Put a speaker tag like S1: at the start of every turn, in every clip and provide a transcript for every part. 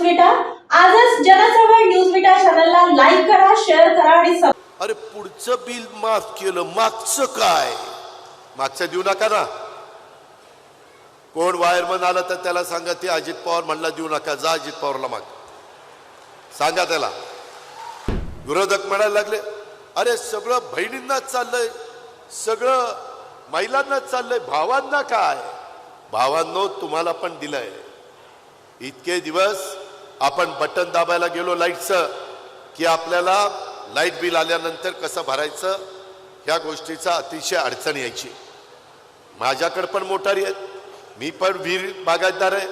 S1: न्यूजविटा आजच जनचळवळ न्यूजविटा चॅनलला लाईक करा शेअर करा आणि
S2: अरे पुढचं बिल माफ केलं मागचं काय? मागचं देऊ नका ना. कोण वायरमन आला तर त्याला सांगा ते अजित पवार म्हणला देऊ नका जा अजित पवारला माग. सांगा त्याला. विरोधक म्हणायला लागले अरे सगळं बहिणींनाच चाललंय सगळं महिलांनाच चाललंय भावांना काय? भावांनो तुम्हाला पण दिलंय. इतके दिवस आपण बटन दाबायला गेलो लाईटचं की आपल्याला लाइट बिल आल्यानंतर कसं भरायचं ह्या गोष्टीचा अतिशय अडचण यायची. माझ्याकडं पण मोटारी आहेत. मी पण विहीर बागायतदार आहे.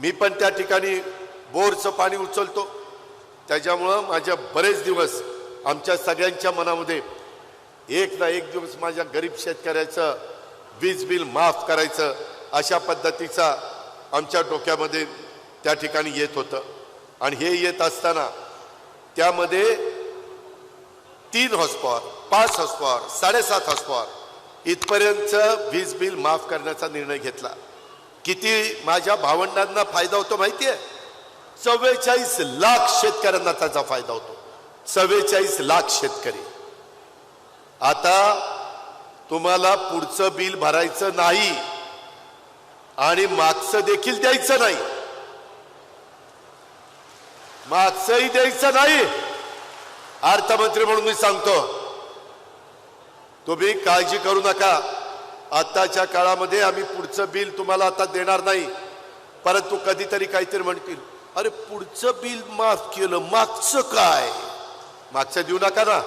S2: मी पण त्या ठिकाणी बोरचं पाणी उचलतो. त्याच्यामुळं माझ्या बरेच दिवस आमच्या सगळ्यांच्या मनामध्ये एक ना एक दिवस माझ्या गरीब शेतकऱ्याचं वीज बिल माफ करायचं अशा पद्धतीचा आमच्या डोक्यामध्ये त्या ठिकाणी येत होतं. आणि हे येत असताना त्यामध्ये तीन हॉस्पॉर पाच हॉस्पॉर साडेसात हॉस्पॉर इथपर्यंतचं वीज बिल माफ करण्याचा निर्णय घेतला. किती माझ्या भावंडांना फायदा होतो माहिती आहे चव्वेचाळीस लाख शेतकऱ्यांना त्याचा फायदा होतो. चव्वेचाळीस लाख शेतकरी. आता तुम्हाला पुढचं बिल भरायचं नाही आणि मागचं देखील द्यायचं नाही. मागचंही द्यायचं नाही. अर्थमंत्री म्हणून मी सांगतो तुम्ही काळजी करू नका. आताच्या काळामध्ये आम्ही पुढचं बिल तुम्हाला आता देणार नाही. परंतु कधीतरी काहीतरी म्हणतील अरे पुढचं बिल माफ केलं मागचं काय? मागचं देऊ नका ना.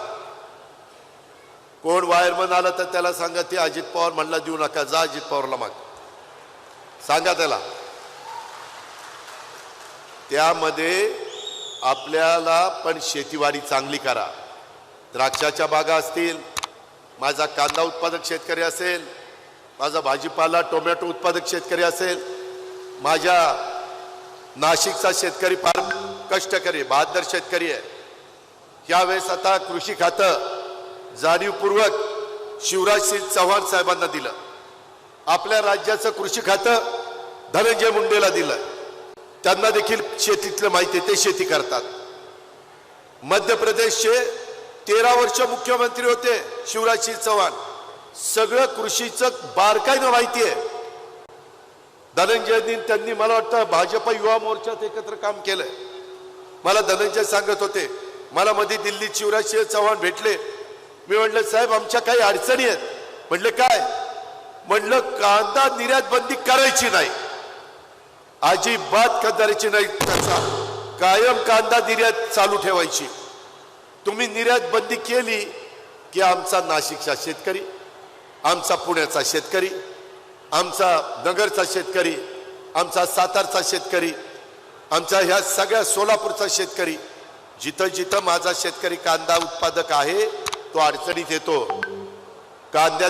S2: कोण वायरमन आलं तर त्याला सांगा ते अजित पवार म्हणला देऊ नका जा अजित पवारला माग. सांगा त्याला. त्यामध्ये आपल्याला पण शेतीवाडी चांगली करा. द्राक्षाच्या बागा असतील माझा कांदा उत्पादक शेतकरी असेल माझा भाजीपाला टोमॅटो उत्पादक शेतकरी असेल माझ्या नाशिकचा शेतकरी फार कष्टकरी आहे, बहादर शेतकरी आहे. यावेळेस आता कृषी खातं जाणीवपूर्वक शिवराज सिंग चव्हाण साहेबांना दिलं. आपल्या राज्याचं कृषी खातं धनंजय मुंडेला दिलं. त्यांना देखील शेतीतलं माहिती आहे ते शेती करतात. मध्य प्रदेशचे तेरा वर्ष मुख्यमंत्री होते शिवराजसिंह चव्हाण सगळं कृषीचं बारकाईनं माहिती आहे. धनंजयनी त्यांनी मला वाटतं भाजप युवा मोर्चात एकत्र काम केलंय. मला धनंजय सांगत होते मला मध्ये दिल्लीत शिवराजसिंह चव्हाण भेटले. मी म्हटलं साहेब आमच्या काही अडचणी आहेत. म्हटलं काय? म्हटलं कांदा निर्यात बंदी करायची नाही. अजिबात खद्दारीची नाही त्याचा. कायम कांदा निर्यात चालू ठेवायची. तुम्ही निर्यात बंदी केली की आमचा नाशिकचा शेतकरी आमचा पुण्याचा शेतकरी आमचा नगरचा शेतकरी आमचा सातारचा शेतकरी आमचा ह्या सगळ्या सोलापूरचा शेतकरी जिथं जिथं माझा शेतकरी कांदा उत्पादक आहे तो अडचणीत येतो. कांद्या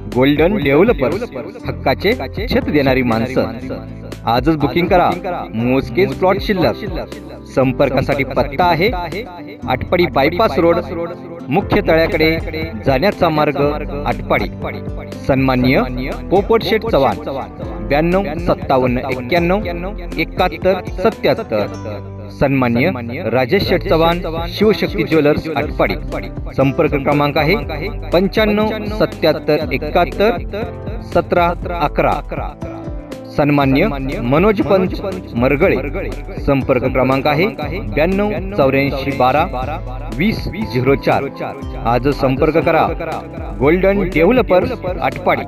S3: गोल्डन डेव्हलपर्स हक्काचे छत देणारी माणसं. आजच बुकिंग करा. मोजकेच प्लॉट शिल्लक. संपर्कासाठी पत्ता आहे. आटपाडी बायपास रोड मुख्य तळ्याकडे जाण्याचा मार्ग आटपाडी. सन्माननीय पोपट शेठ चव्हाण. ब्याण्णव सत्तावन्न एक्क्याण्णव एकाहत्तर सत्याहत्तर. सन्मान्य राजेश शेठ चव्हाण शिवशक्ती ज्वेलर्स आटपाडी संपर्क क्रमांक आहे पंच्याण्णव सत्याहत्तर एकाहत्तर सतरा अकरा. सन्मान्य मनोज पंच मरगळे. संपर्क क्रमांक आहे ब्याण्णव चौऱ्याऐंशी बारा वीस झिरो चार. आज संपर्क करा. गोल्डन डेव्हलपर आटपाडी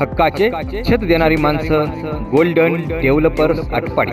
S3: हक्काचे छत देणारी माणसं golden developers Atpadi